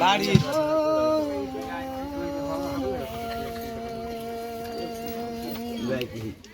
বাড়ি। এই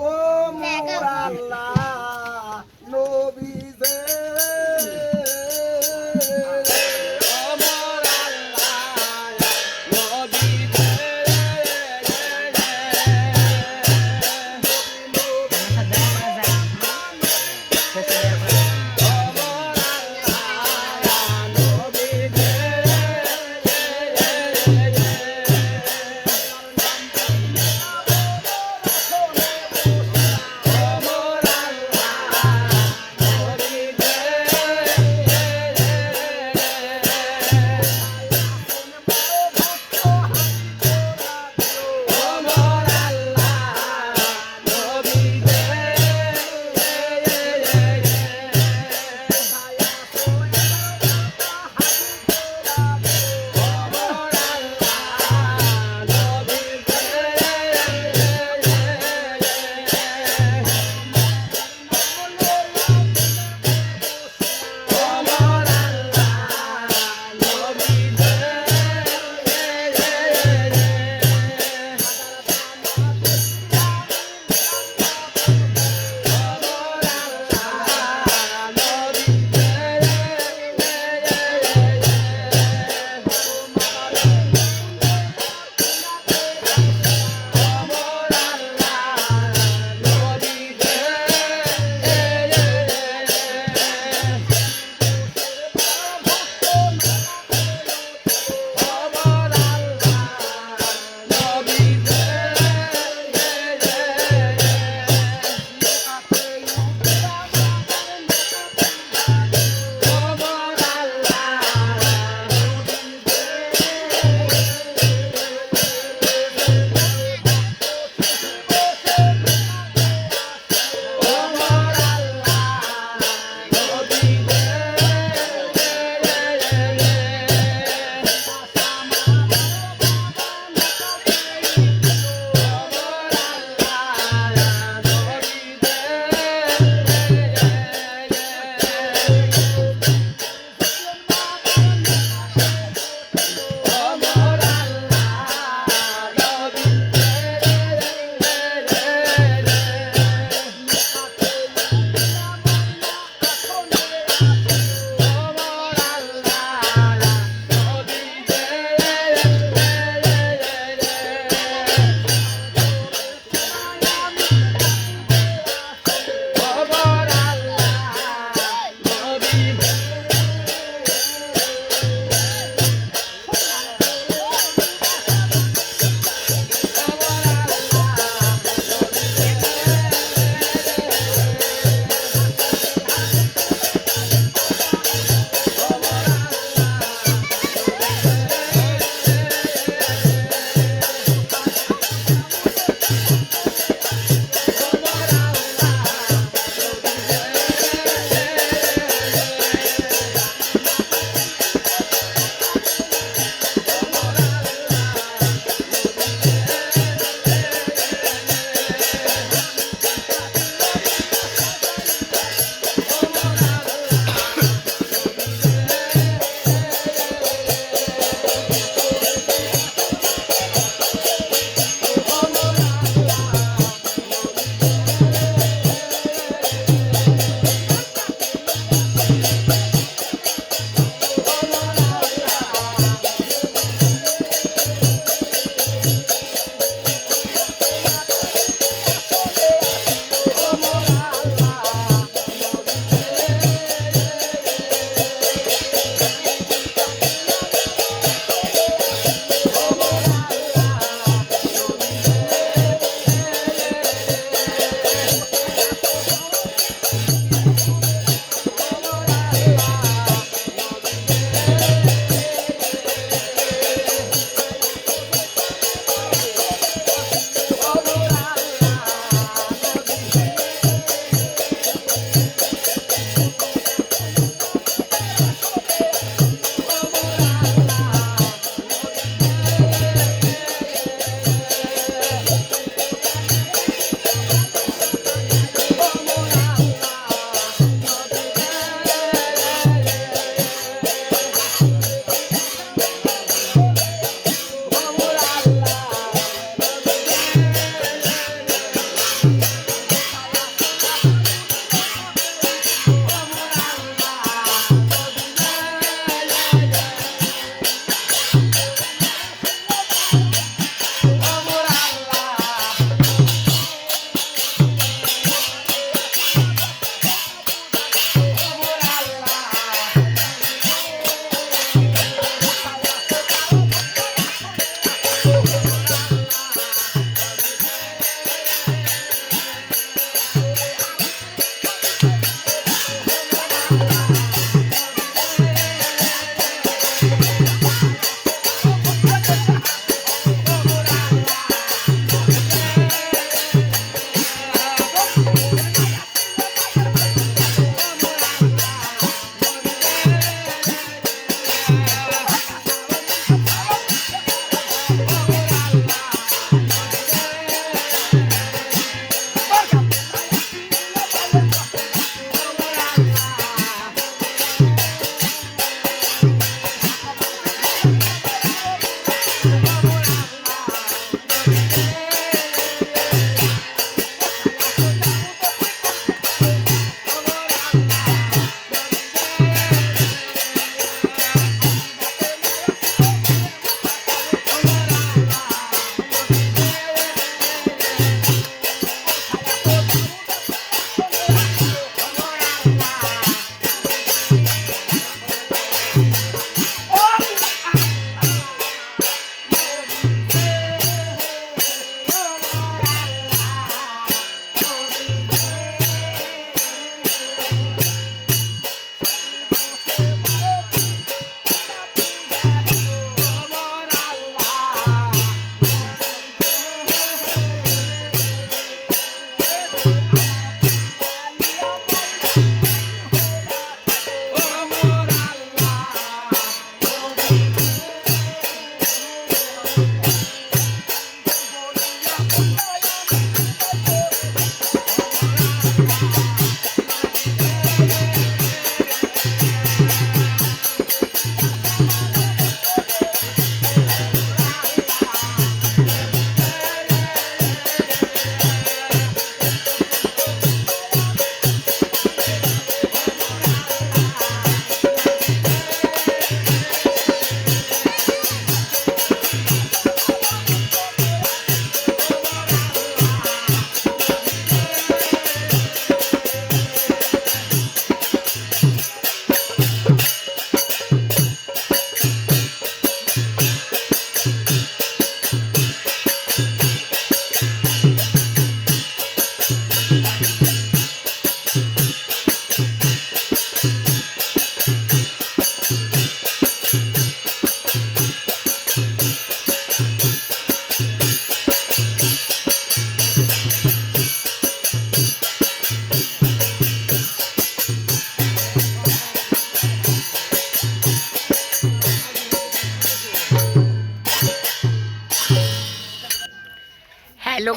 ও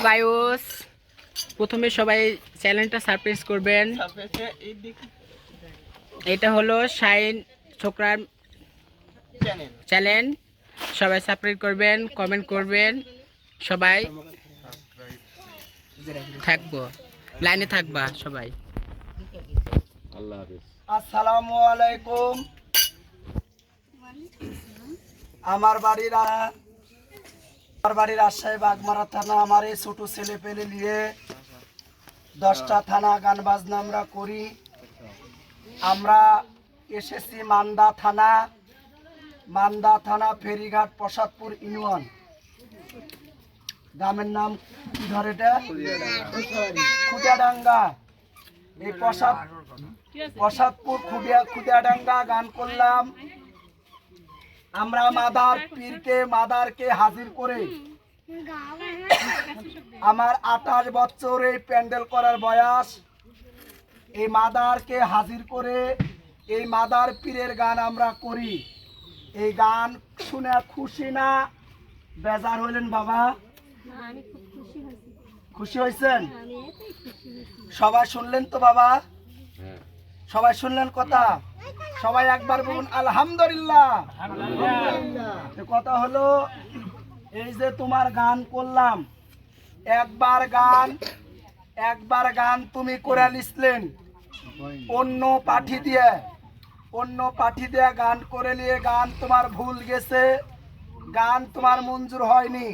গায়স প্রথমে সবাই চ্যানেলটা সারপ্রাইজ করবেন। এটা হলো শাইন ছোকরার চ্যানেল। সবাই সাবস্ক্রাইব করবেন কমেন্ট করবেন। সবাই থাকব। লাইনে থাকবা সবাই। আসসালামু আলাইকুম। আমার বাড়ির আ- আমার বাড়ির রাজশাহী বাগমারা থানা আমার এই ছোট ছেলে পেলে নিয়ে দশটা থানা গান বাজনা আমরা করি। আমরা এসেছি মান্দা থানা মান্দা থানা, ফেরিঘাট, প্রসাদপুর ইউনিয়ন। গ্রামের নাম কি ধরে এটা? খুটিয়াডাঙ্গা এই প্রসাদ প্রসাদপুর খুদিয়া খুদিয়াডাঙ্গা গান করলাম। আমরা মাদার পীরকে মাদারকে হাজির করে আমার আঠাশ বছর এই প্যান্ডেল করার বয়স। এই মাদারকে হাজির করে এই মাদার পীরের গান আমরা করি। এই গান শুনে খুশি না? বেজার হইলেন বাবা। খুশি হয়েছেন সবাই শুনলেন তো বাবা? সবাই শুনলেন কথা? সবাই একবার বলুন আলহামদুলিল্লাহ। কথা হলো এই যে তোমার গান করলাম একবার গান একবার গান তুমি করে নিসলেন অন্য পাঠি দিয়ে অন্য পাঠি দিয়ে গান করে নিয়ে গান তোমার ভুল গেছে গান তোমার মঞ্জুর হয়নি।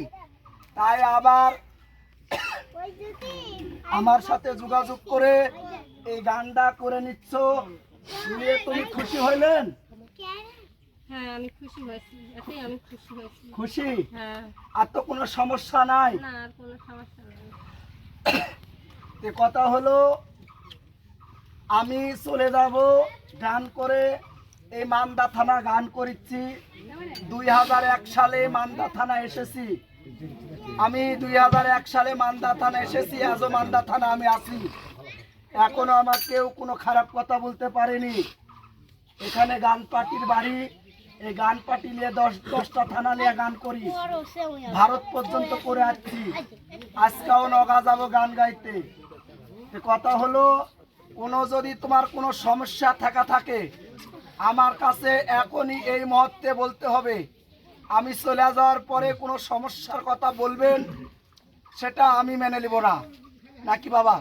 তাই আবার আমার সাথে যোগাযোগ করে এই গানটা করে নিচ্ছ। নিয়ে তুমি খুশি হইলেন? হ্যাঁ আমি খুশি হয়েছি। এতেই আমি খুশি হয়েছি। খুশি? হ্যাঁ। আর তো কোনো সমস্যা নাই? না আর কোনো সমস্যা নেই। তে কথা হলো আমি চলে যাব গান করে এই মান্দা থানা গান করেছি দুই হাজার এক সালে মান্দা থানা এসেছি। আমি দুই হাজার এক সালে মান্দা থানা এসেছি আজও মান্দা থানা আমি আছি। এখনও আমার কেউ কোনো খারাপ কথা বলতে পারেনি। এখানে গান পার্টির বাড়ি, এই গান পার্টি নিয়ে দশ, দশটা থানা নিয়ে গান করি। ভারত পর্যন্ত করে আসছি। আজকেও নগা যাব গান গাইতে। কথা হলো, কোনো যদি তোমার কোনো সমস্যা থাকা থাকে, আমার কাছে এখনই এই মুহূর্তে বলতে হবে। আমি চলে যাওয়ার পরে কোনো সমস্যার কথা বলবেন, সেটা আমি মেনে নেব না। নাকি বাবা?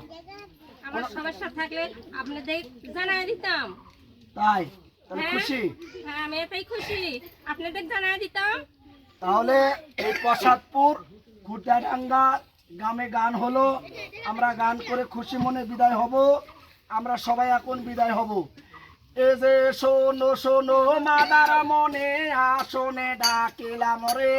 আমার সমস্যা থাকলে আপনাদের জানাই দিতাম। তাই? তাহলে হ্যাঁ? খুশি? হ্যাঁ আমি এতেই খুশি। আপনাদের জানাই দিতাম। তাহলে এই প্রসাদপুর খুঁটাডাঙ্গা গ্রামে গান হলো। আমরা গান করে খুশি মনে বিদায় হব। আমরা সবাই এখন বিদায় হব। এ যে শোনো শোনো মাদার মনে আসনে ডাকিলাম রে।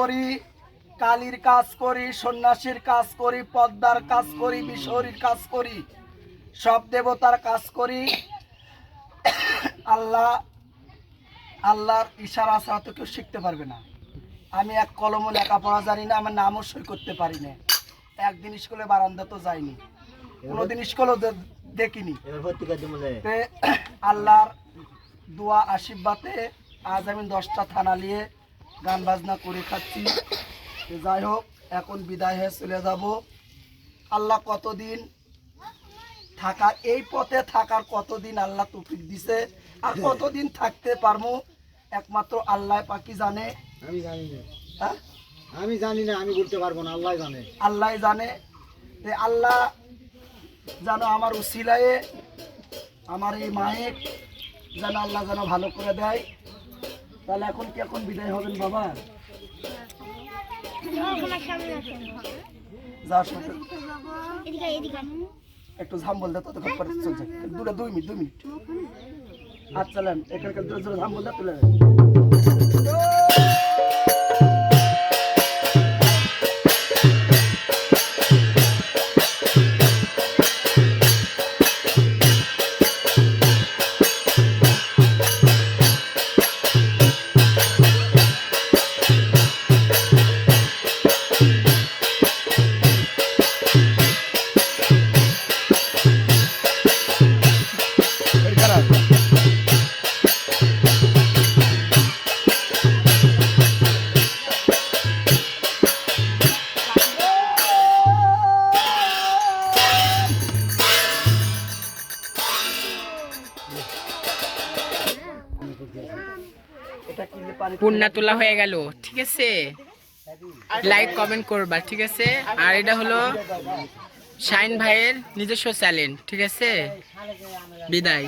করি কালীর কাজ করি সন্ন্যাসীর কাজ করি পদ্মার কাজ করি বিশহরীর কাজ করি সব দেবতার কাজ করি। আল্লাহ আল্লাহর ইশারা ছাড়া তো কেউ শিখতে পারবে না। আমি এক কলমও লেখাপড়া জানি না আমার নামও সই করতে পারি না। একদিন স্কুলে বারান্দা তো যাইনি। কোনোদিন স্কুলও দেখিনি। আল্লাহর দোয়া আশীর্বাদে আজ আমি দশটা থানা নিয়ে গান বাজনা করে খাচ্ছি। যাই হোক এখন বিদায় হয়ে চলে যাব। আল্লাহ কতদিন থাকার এই পথে থাকার কতদিন আল্লাহ তৌফিক দিছে আর কতদিন থাকতে পারব একমাত্র আল্লাহ পাকি জানে। আমি জানি না। হ্যাঁ? আমি জানি না আমি বলতে পারব না আল্লাহ জানে। আল্লাহ জানে। যে আল্লাহ যেন আমার উসিলায়ে আমার এই মায়ের যেন আল্লাহ যেন ভালো করে দেয়। তাহলে এখন কি এখন বিদায় হবেন বাবা? যার একটু ঝাম বলতে ততক্ষণ পরে চলছে দুটো দুই মিনিট দুই মিনিট। আচ্ছা চলেন, এখানকার দুটো দুটো ঝাম বলতে তুলে পূর্ণা তোলা হয়ে গেল, ঠিক আছে? লাইক কমেন্ট করবা, ঠিক আছে? আর এটা হলো শাইন ভাইয়ের নিজস্ব চ্যালেঞ্জ, ঠিক আছে? বিদায়।